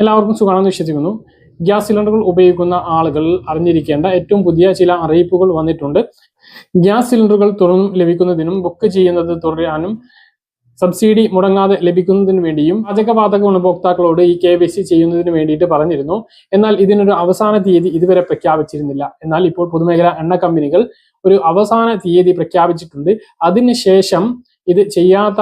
എല്ലാവർക്കും സുഖമാണെന്ന് വിശ്വസിക്കുന്നു. ഗ്യാസ് സിലിണ്ടറുകൾ ഉപയോഗിക്കുന്ന ആളുകൾ അറിഞ്ഞിരിക്കേണ്ട ഏറ്റവും പുതിയ ചില അറിയിപ്പുകൾ വന്നിട്ടുണ്ട്. ഗ്യാസ് സിലിണ്ടറുകൾ തുറന്നും ലഭിക്കുന്നതിനും ബുക്ക് ചെയ്യുന്നത് തുടരാനും സബ്സിഡി മുടങ്ങാതെ ലഭിക്കുന്നതിന് വേണ്ടിയും പാചകവാതക ഗുണഭോക്താക്കളോട് ഈ കെ വൈ സി ചെയ്യുന്നതിന് വേണ്ടിയിട്ട് പറഞ്ഞിരുന്നു. എന്നാൽ ഇതിനൊരു അവസാന തീയതി ഇതുവരെ പ്രഖ്യാപിച്ചിരുന്നില്ല. എന്നാൽ ഇപ്പോൾ പൊതുമേഖലാ എണ്ണ കമ്പനികൾ ഒരു അവസാന തീയതി പ്രഖ്യാപിച്ചിട്ടുണ്ട്. അതിനുശേഷം ഇത് ചെയ്യാത്ത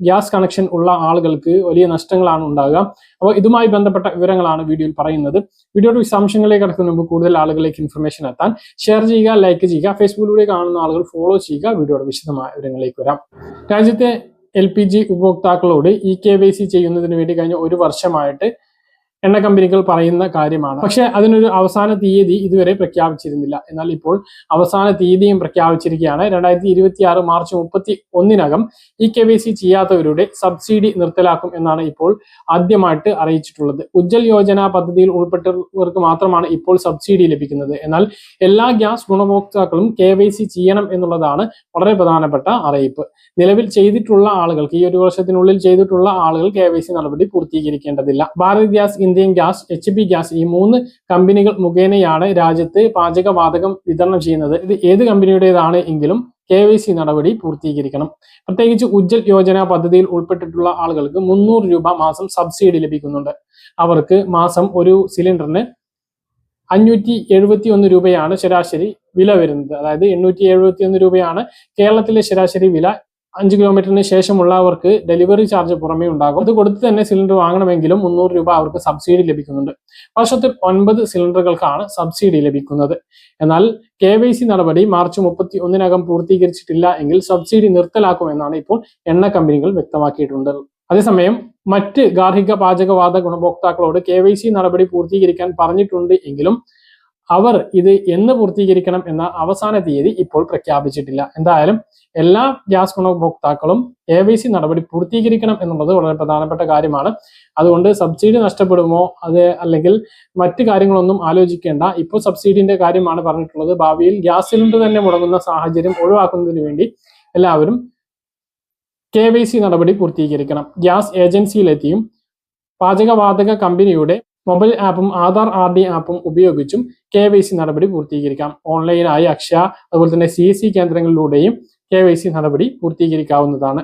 ഗ്യാസ് കണക്ഷൻ ഉള്ള ആളുകൾക്ക് വലിയ നഷ്ടങ്ങളാണ് ഉണ്ടാകുക അപ്പോൾ ഇതുമായി ബന്ധപ്പെട്ട വിവരങ്ങളാണ് വീഡിയോയിൽ പറയുന്നത്. വീഡിയോയുടെ വിശദാംശങ്ങളിലേക്ക് കടക്കുന്ന മുമ്പ് കൂടുതൽ ആളുകളിലേക്ക് ഇൻഫർമേഷൻ എത്താൻ ഷെയർ ചെയ്യുക ലൈക്ക് ചെയ്യുക ഫേസ്ബുക്കിലൂടെ കാണുന്ന ആളുകൾ ഫോളോ ചെയ്യുക. വീഡിയോയുടെ വിശദമായ വിവരങ്ങളിലേക്ക് വരാം. രാജ്യത്തെ എൽ ഉപഭോക്താക്കളോട് ഇ കെ വൈ സി ചെയ്യുന്നതിന് വേണ്ടി കഴിഞ്ഞ ഒരു വർഷമായിട്ട് എണ്ണ കമ്പനികൾ പറയുന്ന കാര്യമാണ്. പക്ഷെ അതിനൊരു അവസാന തീയതി ഇതുവരെ പ്രഖ്യാപിച്ചിരുന്നില്ല. എന്നാൽ ഇപ്പോൾ അവസാന തീയതിയും പ്രഖ്യാപിച്ചിരിക്കുകയാണ്. രണ്ടായിരത്തി മാർച്ച് മുപ്പത്തി ഒന്നിനകം ഇ കെ വൈ സി ചെയ്യാത്തവരുടെ സബ്സിഡി നിർത്തലാക്കും എന്നാണ് ഇപ്പോൾ ആദ്യമായിട്ട് അറിയിച്ചിട്ടുള്ളത്. ഉജ്ജൽ യോജന പദ്ധതിയിൽ ഉൾപ്പെട്ടവർക്ക് മാത്രമാണ് ഇപ്പോൾ സബ്സിഡി ലഭിക്കുന്നത്. എന്നാൽ എല്ലാ ഗ്യാസ് ഗുണഭോക്താക്കളും കെ വൈ സി ചെയ്യണം എന്നുള്ളതാണ് വളരെ പ്രധാനപ്പെട്ട അറിയിപ്പ്. നിലവിൽ ചെയ്തിട്ടുള്ള ആളുകൾക്ക് ഈ ഒരു വർഷത്തിനുള്ളിൽ ചെയ്തിട്ടുള്ള ആളുകൾ കെ വൈ സി നടപടി പൂർത്തീകരിക്കേണ്ടതില്ല. Bharat gas Indian gas H P gas ഈ മൂന്ന് കമ്പനികൾ മുഖേനയാണ് രാജ്യത്ത് പാചകവാതകം വിതരണം ചെയ്യുന്നത്. ഇത് ഏത് കമ്പനിയുടേതാണ് എങ്കിലും കെ വൈ സി നടപടി പൂർത്തീകരിക്കണം. പ്രത്യേകിച്ച് ഉജ്ജൽ യോജന പദ്ധതിയിൽ ഉൾപ്പെട്ടിട്ടുള്ള ആളുകൾക്ക് മുന്നൂറ് രൂപ മാസം സബ്സിഡി ലഭിക്കുന്നുണ്ട്. അവർക്ക് മാസം ഒരു സിലിണ്ടറിന് അഞ്ഞൂറ്റി എഴുപത്തി ഒന്ന് രൂപയാണ് ശരാശരി വില വരുന്നത്. അതായത് എണ്ണൂറ്റി എഴുപത്തി ഒന്ന് രൂപയാണ് കേരളത്തിലെ ശരാശരി വില അഞ്ച് കിലോമീറ്ററിന് ശേഷമുള്ളവർക്ക് ഡെലിവറി ചാർജ് പുറമേ ഉണ്ടാകും. അത് കൊടുത്ത് തന്നെ സിലിണ്ടർ വാങ്ങണമെങ്കിലും മുന്നൂറ് രൂപ അവർക്ക് സബ്സിഡി ലഭിക്കുന്നുണ്ട്. വർഷത്തിൽ ഒൻപത് സിലിണ്ടറുകൾക്കാണ് സബ്സിഡി ലഭിക്കുന്നത്. എന്നാൽ കെ വൈ സി നടപടി മാർച്ച് മുപ്പത്തി ഒന്നിനകം പൂർത്തീകരിച്ചിട്ടില്ല എങ്കിൽ സബ്സിഡി നിർത്തലാക്കുമെന്നാണ് ഇപ്പോൾ എണ്ണ കമ്പനികൾ വ്യക്തമാക്കിയിട്ടുണ്ട്. അതേസമയം മറ്റ് ഗാർഹിക പാചകവാത ഗുണഭോക്താക്കളോട് കെ വൈ സി നടപടി പൂർത്തീകരിക്കാൻ പറഞ്ഞിട്ടുണ്ട് എങ്കിലും അവർ ഇത് എന്ന് പൂർത്തീകരിക്കണം എന്ന അവസാന തീയതി ഇപ്പോൾ പ്രഖ്യാപിച്ചിട്ടില്ല. എന്തായാലും എല്ലാ ഗ്യാസ് ഗുണഭോക്താക്കളും എ വൈ സി നടപടി പൂർത്തീകരിക്കണം എന്നുള്ളത് വളരെ പ്രധാനപ്പെട്ട കാര്യമാണ്. അതുകൊണ്ട് സബ്സിഡി നഷ്ടപ്പെടുമോ അത് അല്ലെങ്കിൽ മറ്റു കാര്യങ്ങളൊന്നും ആലോചിക്കേണ്ട. ഇപ്പോൾ സബ്സിഡിന്റെ കാര്യമാണ് പറഞ്ഞിട്ടുള്ളത്. ഭാവിയിൽ ഗ്യാസ് സിലിണ്ടർ തന്നെ മുടങ്ങുന്ന സാഹചര്യം ഒഴിവാക്കുന്നതിന് വേണ്ടി എല്ലാവരും കെ വൈ സി നടപടി പൂർത്തീകരിക്കണം. ഗ്യാസ് ഏജൻസിയിലെത്തിയും പാചകവാതക കമ്പനിയുടെ മൊബൈൽ ആപ്പും ആധാർ ആർ ഡി ആപ്പും ഉപയോഗിച്ചും കെ വൈ സി നടപടി പൂർത്തീകരിക്കാം. ഓൺലൈനായി അക്ഷയ അതുപോലെ തന്നെ സി എസ് സി കേന്ദ്രങ്ങളിലൂടെയും കെ വൈ സി നടപടി പൂർത്തീകരിക്കാവുന്നതാണ്.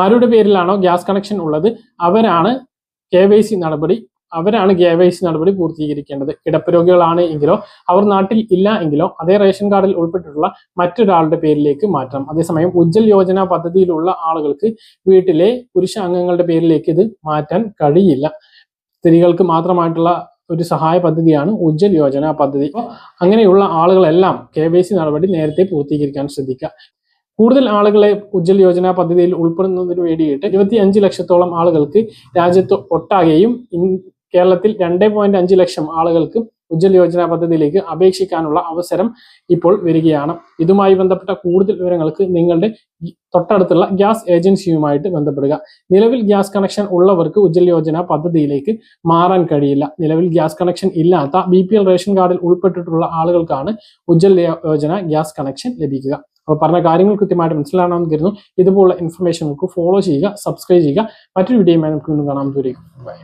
ആരുടെ പേരിലാണോ ഗ്യാസ് കണക്ഷൻ ഉള്ളത് അവരാണ് കെ വൈ സി നടപടി അവരാണ് കെ വൈ സി നടപടി പൂർത്തീകരിക്കേണ്ടത്. കിടപ്പ് രോഗികളാണ് എങ്കിലോ അവർ നാട്ടിൽ ഇല്ല എങ്കിലോ അതേ റേഷൻ കാർഡിൽ ഉൾപ്പെട്ടിട്ടുള്ള മറ്റൊരാളുടെ പേരിലേക്ക് മാറ്റാം അതേസമയം ഉജ്ജൽ യോജന പദ്ധതിയിലുള്ള ആളുകൾക്ക് വീട്ടിലെ പുരുഷ അംഗങ്ങളുടെ പേരിലേക്ക് ഇത് മാറ്റാൻ കഴിയില്ല. സ്ത്രീകൾക്ക് മാത്രമായിട്ടുള്ള ഒരു സഹായ പദ്ധതിയാണ് ഉജ്ജൽ യോജന പദ്ധതി. അങ്ങനെയുള്ള ആളുകളെല്ലാം കെ വൈ സി നടപടി നേരത്തെ പൂർത്തീകരിക്കാൻ ശ്രദ്ധിക്കുക. കൂടുതൽ ആളുകളെ ഉജ്ജൽ യോജന പദ്ധതിയിൽ ഉൾപ്പെടുന്നതിന് വേണ്ടിയിട്ട് ഇരുപത്തി അഞ്ച് ലക്ഷത്തോളം ആളുകൾക്ക് രാജ്യത്ത് ഒട്ടാകെയും കേരളത്തിൽ രണ്ട് പോയിന്റ് അഞ്ച് ലക്ഷം ആളുകൾക്ക് ഉജ്ജൽ യോജന പദ്ധതിയിലേക്ക് അപേക്ഷിക്കാനുള്ള അവസരം ഇപ്പോൾ വരികയാണ്. ഇതുമായി ബന്ധപ്പെട്ട കൂടുതൽ വിവരങ്ങൾക്ക് നിങ്ങളുടെ തൊട്ടടുത്തുള്ള ഗ്യാസ് ഏജൻസിയുമായിട്ട് ബന്ധപ്പെടുക. നിലവിൽ ഗ്യാസ് കണക്ഷൻ ഉള്ളവർക്ക് ഉജ്ജൽ യോജന പദ്ധതിയിലേക്ക് മാറാൻ കഴിയില്ല. നിലവിൽ ഗ്യാസ് കണക്ഷൻ ഇല്ലാത്ത ബി റേഷൻ കാർഡിൽ ഉൾപ്പെട്ടിട്ടുള്ള ആളുകൾക്കാണ് ഉജ്ജൽ യോജന ഗ്യാസ് കണക്ഷൻ ലഭിക്കുക. അപ്പോൾ പറഞ്ഞ കാര്യങ്ങൾ കൃത്യമായിട്ട് മനസ്സിലാണെന്ന് കരുതുന്നു. ഇതുപോലുള്ള ഇൻഫർമേഷൻ നമുക്ക് ഫോളോ ചെയ്യുക സബ്സ്ക്രൈബ് ചെയ്യുക. മറ്റൊരു വീഡിയോയുമായി നമുക്ക് വീണ്ടും കാണാൻ ദൂരേക്കും ബൈ